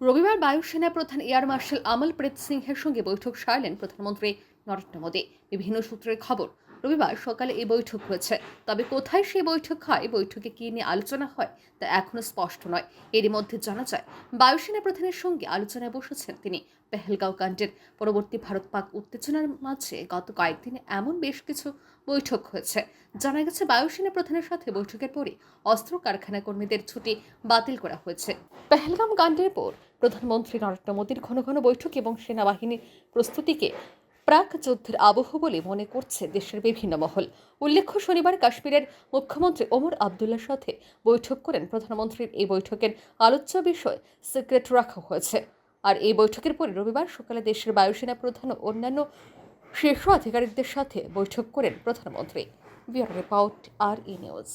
রবিবার বায়ুসেনা প্রধান এয়ার মার্শাল আমলপ্রীত সিংহের সঙ্গে বৈঠক সারলেন প্রধানমন্ত্রী নরেন্দ্র মোদী। বিভিন্ন সূত্রের খবর রবিবার সকালে এই বৈঠক হয়েছে। তবে কোথায় সেই বৈঠক হয়, বৈঠকে কী নিয়ে আলোচনা হয়, তা এখনও স্পষ্ট নয়। এরই মধ্যে জানা যায়, বায়ুসেনা প্রধানের সঙ্গে আলোচনায় বসেছেন তিনি পেহেলগাঁও কাণ্ডের। পরবর্তী ভারত পাক উত্তেজনার মাঝে গত কয়েকদিনে এমন বেশ কিছু বৈঠক হয়েছে। জানা গেছে, বায়ুসেনা প্রধানের সাথে বৈঠকের পরে অস্ত্র কারখানা কর্মীদের ছুটি বাতিল করা হয়েছে। পেহেলগাম কাণ্ডের পর প্রধানমন্ত্রী নরেন্দ্র মোদীর ঘন ঘন বৈঠক এবং সেনাবাহিনীর প্রস্তুতিকে প্রাক যুদ্ধের আবহ বলে মনে করছে দেশের বিভিন্ন মহল। উল্লেখ্য, শনিবার কাশ্মীরের মুখ্যমন্ত্রী ওমর আবদুল্লার সাথে বৈঠক করেন প্রধানমন্ত্রীর এই বৈঠকের আলোচ্য বিষয় সিক্রেট রাখা হয়েছে। আর এই বৈঠকের পরে রবিবার সকালে দেশের বায়ুসেনা প্রধান ও অন্যান্য শীর্ষ আধিকারিকদের সাথে বৈঠক করেন প্রধানমন্ত্রী। ব্যুরো রিপোর্ট আর ই নিউজ।